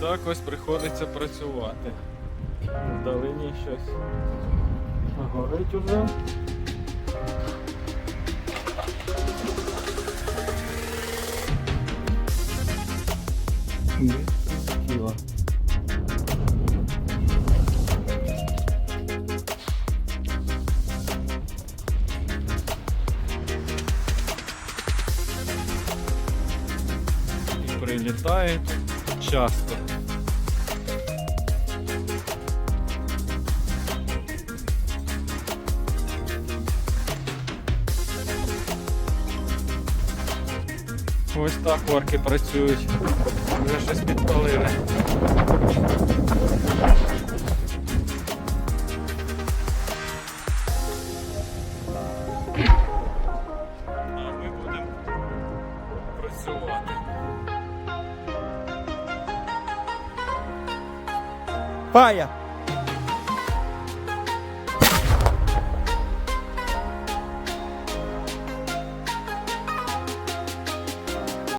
Так ось приходиться працювати. Вдалині щось горить уже. Тіло. Часто. Ось так орки працюють. Вже щось підпалили. А ми будемо працювати. Pai,